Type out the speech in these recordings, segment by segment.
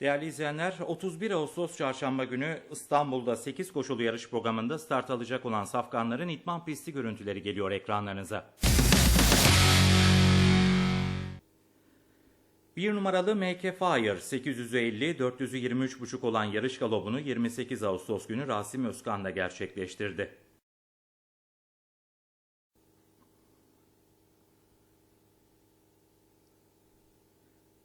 Değerli izleyenler, 31 Ağustos Çarşamba günü İstanbul'da 8 koşulu yarış programında start alacak olan safkanların itman pisti görüntüleri geliyor ekranlarınıza. Bir numaralı MK Fire 850 423,5 olan yarış galobunu 28 Ağustos günü Rasim Özkan'da gerçekleştirdi.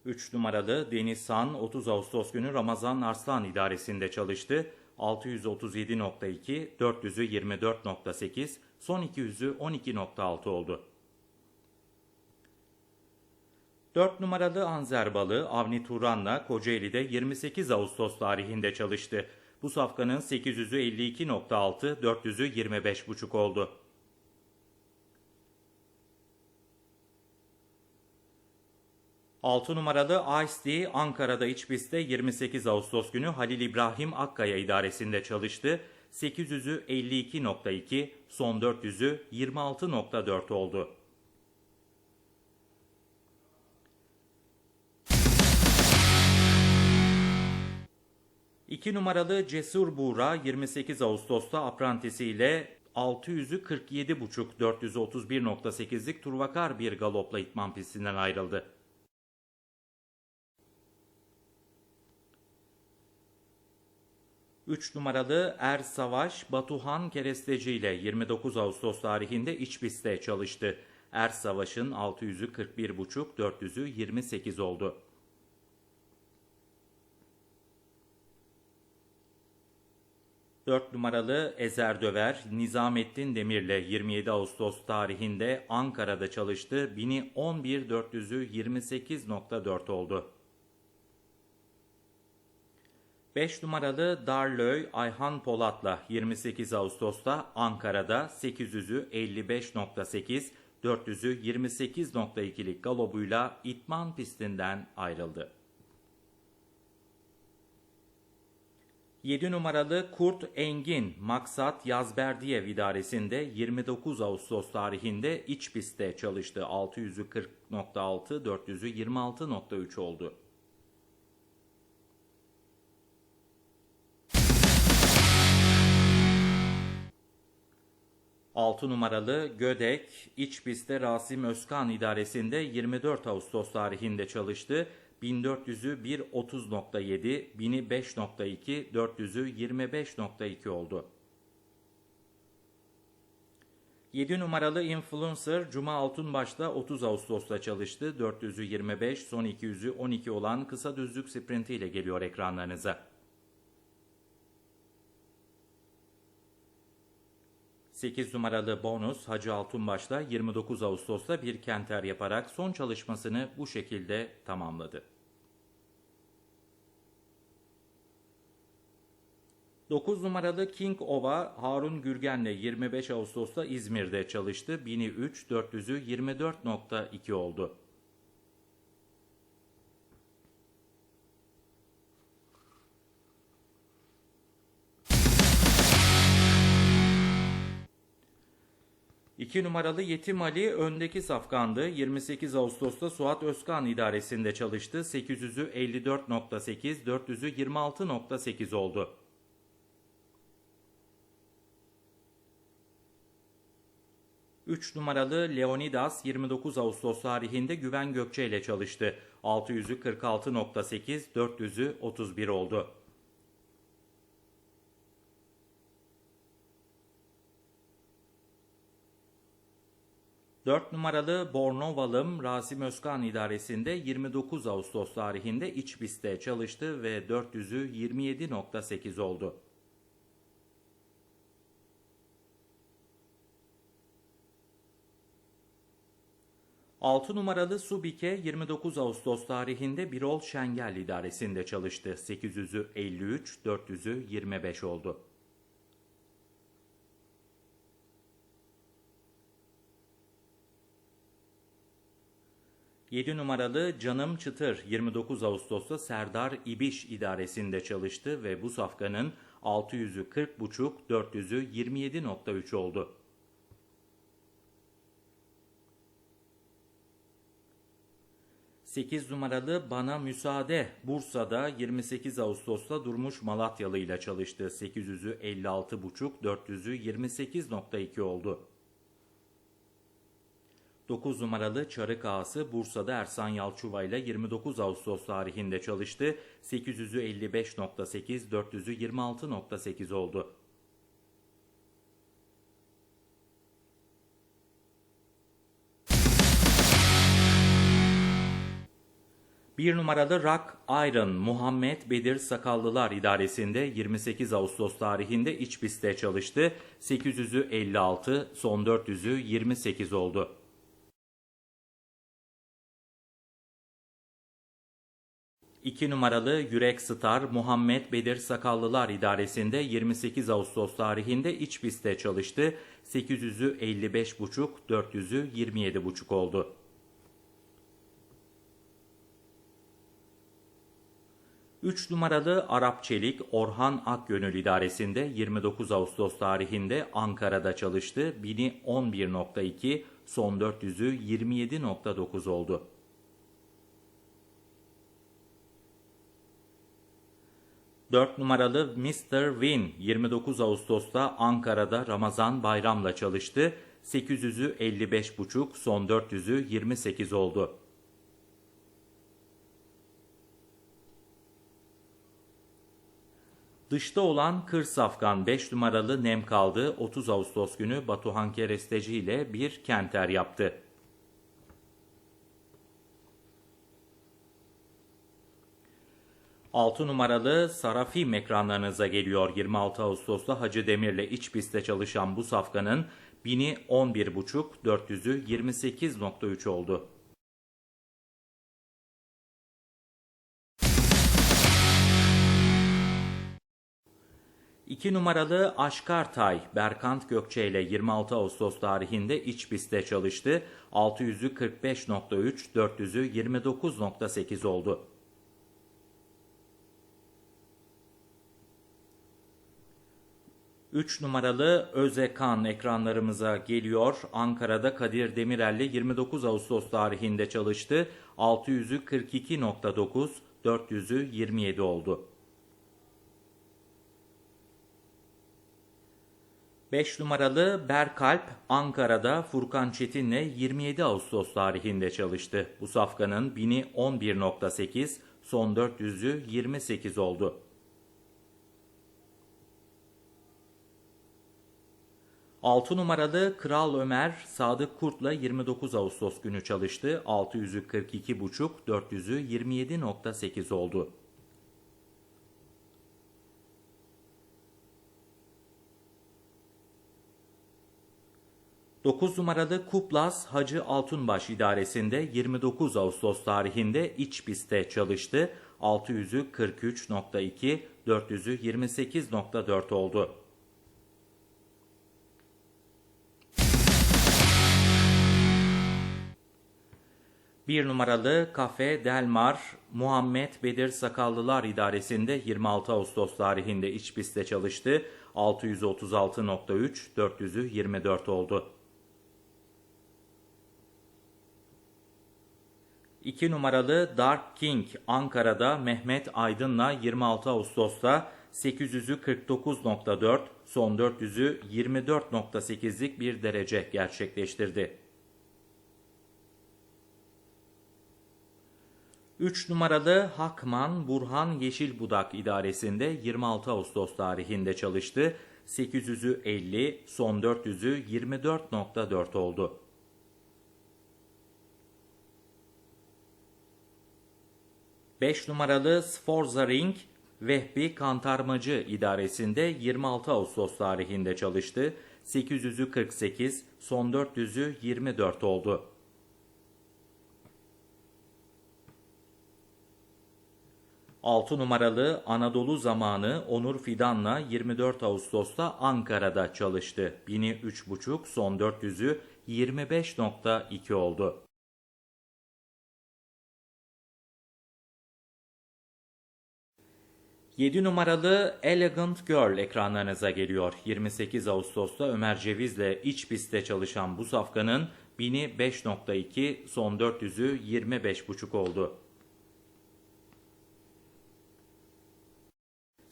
3 numaralı Deniz San 30 Ağustos günü Ramazan Arslan idaresinde çalıştı. 637.2, 400'ü 24.8, son 200'ü 12.6 oldu. 4 numaralı Anzer Balı Avni Turan'la Kocaeli'de 28 Ağustos tarihinde çalıştı. Bu safkanın 800'ü 52.6, 400'ü 25.5 oldu. 6 numaralı Ice D Ankara'da iç pistte 28 Ağustos günü Halil İbrahim Akkaya idaresinde çalıştı. 800'ü 52.2, son 400'ü 26.4 oldu. İki numaralı Cesur Buğra 28 Ağustos'ta aprantisiyle 600'ü 47.5, 431.8'lik Turvakar bir galopla itman pistinden ayrıldı. 3 numaralı Er Savaş Batuhan Keresteci ile 29 Ağustos tarihinde iç pistte çalıştı. Er Savaş'ın 600'ü 41,5, 400'ü 28 oldu. Dört numaralı Ezer Döver, Nizamettin Demir'le 27 Ağustos tarihinde Ankara'da çalıştı. 1000'i 11, 400'ü 28.4 oldu. 5 numaralı Darlöy Ayhan Polat'la 28 Ağustos'ta Ankara'da 800'ü 55.8, 400'ü 28.2'lik galobuyla itman pistinden ayrıldı. 7 numaralı Kurt Engin Maksat Yazberdiyev idaresinde 29 Ağustos tarihinde iç pistte çalıştı. 600'ü 40.6, 400'ü 26.3 oldu. 6 numaralı Gödek iç pistte Rasim Özkan idaresinde 24 Ağustos tarihinde çalıştı. 1400'ü 1.30.7, 1000'i 5.2, 400'ü 25.2 oldu. 7 numaralı Influencer Cuma Altunbaş'ta 30 Ağustos'ta çalıştı. 400'ü 25, son 200'ü 12 olan kısa düzlük sprinti ile geliyor ekranlarınıza. 8 numaralı bonus Hacı Altunbaş'la 29 Ağustos'ta bir kenter yaparak son çalışmasını bu şekilde tamamladı. 9 numaralı King Ova Harun Gürgen'le 25 Ağustos'ta İzmir'de çalıştı. 1000'i 3, 400'ü 24.2 oldu. 2 numaralı Yetim Ali öndeki safkandı. 28 Ağustos'ta Suat Özkan idaresinde çalıştı. 800'ü 54.8, 400'ü 26.8 oldu. Üç numaralı Leonidas 29 Ağustos tarihinde Güven Gökçe ile çalıştı. 600'ü 46.8, 400'ü 31 oldu. 4 numaralı Bornovalım Rasim Özkan idaresinde 29 Ağustos tarihinde iç pistte çalıştı ve 400'ü 27.8 oldu. Altı numaralı Subike 29 Ağustos tarihinde Birol Şengel idaresinde çalıştı. 800'ü 53, 400'ü 25 oldu. 7 numaralı Canım Çıtır 29 Ağustos'ta Serdar İbiş idaresinde çalıştı ve bu safkanın 600'ü 40.5, 400'ü 27.3 oldu. 8 numaralı Bana Müsaade Bursa'da 28 Ağustos'ta Durmuş Malatyalı ile çalıştı. 800'ü 56,5, 400'ü 28.2 oldu. 9 numaralı Çarık Ağası Bursa'da Ersan Yalçuva ile 29 Ağustos tarihinde çalıştı. 800'ü 55.8, 400'ü 26.8 oldu. 1 numaralı Rock Iron Muhammed Bedir Sakallılar İdaresi'nde 28 Ağustos tarihinde iç pistte çalıştı. 800'ü 56, son 400'ü 28 oldu. İki numaralı Yürek Star Muhammed Bedir Sakallılar İdaresi'nde 28 Ağustos tarihinde iç pistte çalıştı. 800'ü 55,5, 400'ü 27,5 oldu. 3 numaralı Arap Çelik Orhan Akgönül idaresinde 29 Ağustos tarihinde Ankara'da çalıştı. Bini 11.2, son 400'ü 27.9 oldu. Dört numaralı Mr. Win 29 Ağustos'ta Ankara'da Ramazan Bayram'la çalıştı. 800'ü 55.5, son 400'ü 28 oldu. 'Dışta olan Kır Safkan 5 numaralı nem kaldı 30 Ağustos günü Batuhan Keresteci ile bir kenter yaptı. Altı numaralı Sarafim ekranlarınıza geliyor. 26 Ağustos'ta Hacı Demir'le iç pistte çalışan bu safkanın 1000'i 11.5, 400'ü 28.3 oldu. 2 numaralı Aşkartay Berkant Gökçe ile 26 Ağustos tarihinde iç pistte çalıştı. 600'ü 45.3, 400'ü 29.8 oldu. Üç numaralı Özekan ekranlarımıza geliyor. Ankara'da Kadir Demirel'le 29 Ağustos tarihinde çalıştı. 600'ü 42.9, 400'ü 27 oldu. 5 numaralı Berkalp Ankara'da Furkan Çetin'le 27 Ağustos tarihinde çalıştı. Bu safkanın 1000'i 11.8, son 400'ü 28 oldu. Altı numaralı Kral Ömer Sadık Kurt'la 29 Ağustos günü çalıştı. 600'ü 42.5, 400'ü 27.8 oldu. 9 numaralı Kuplas Hacı Altunbaş idaresinde 29 Ağustos tarihinde iç pistte çalıştı. 600'ü 43.2, 400'ü 28.4 oldu. Bir numaralı Kafe Delmar Muhammed Bedir Sakallılar idaresinde 26 Ağustos tarihinde iç pistte çalıştı. 636.3, 400'ü 24 oldu. 2 numaralı Dark King Ankara'da Mehmet Aydın'la 26 Ağustos'ta 800'ü 49.4, son 400'ü 24.8'lik bir derece gerçekleştirdi. 3 numaralı Hakman Burhan Yeşilbudak idaresinde 26 Ağustos tarihinde çalıştı. 800'ü 50, son 400'ü 24.4 oldu. 5 numaralı Sforza Ring Vehbi Kantarmacı idaresinde 26 Ağustos tarihinde çalıştı. 800'ü 48, son 400'ü 24 oldu. Altı numaralı Anadolu zamanı Onur Fidan'la 24 Ağustos'ta Ankara'da çalıştı. 1000'i 3,5 son 400'ü 25.2 oldu. 7 numaralı Elegant Girl ekranlarınıza geliyor. 28 Ağustos'ta Ömer Ceviz'le iç pistte çalışan bu safkanın 1000'i 5.2, son 400'ü 25.5 oldu.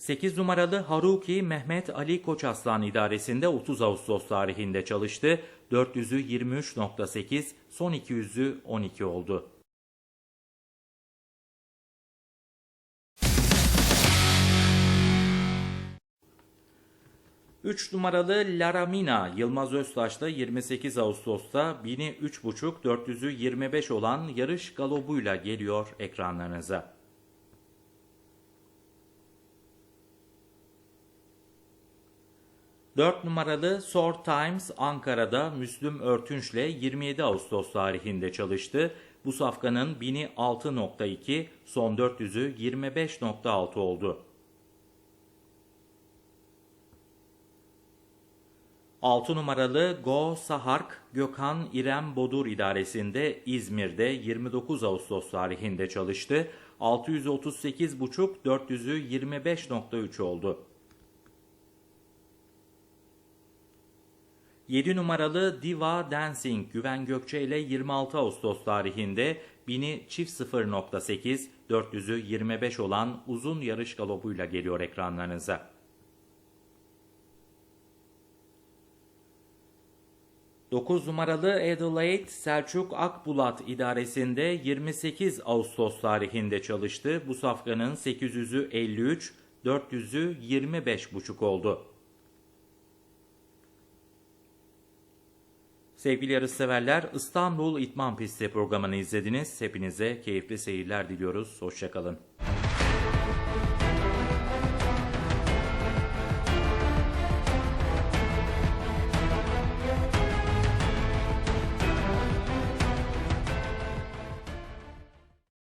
8 numaralı Haruki Mehmet Ali Koçaslan idaresinde 30 Ağustos tarihinde çalıştı. 400'ü 23.8, son 200'ü 12 oldu. Üç numaralı Laramina Yılmaz Öztaş'ta 28 Ağustos'ta 1000'i 3.5, 400'ü 25 olan yarış galobuyla geliyor ekranlarınıza. 4 numaralı Sor Times Ankara'da Müslüm Örtünç'le 27 Ağustos tarihinde çalıştı. Bu safkanın 1000'i 6.2, son 400'ü 25.6 oldu. 6 numaralı Go Sahark Gökhan İrem Bodur idaresinde İzmir'de 29 Ağustos tarihinde çalıştı. 638.5 400'ü 25.3 oldu. 7 numaralı Diva Dancing Güven Gökçe ile 26 Ağustos tarihinde 1000'i çift 0.8, 400'ü 25 olan uzun yarış galobuyla geliyor ekranlarınıza. Dokuz numaralı Adelaide Selçuk Akbulat idaresinde 28 Ağustos tarihinde çalıştı. Bu safkanın 800'ü 53, 400'ü 25,5 oldu. Sevgili yarışseverler İstanbul İtman Pisti programını izlediniz. Hepinize keyifli seyirler diliyoruz. Hoşçakalın.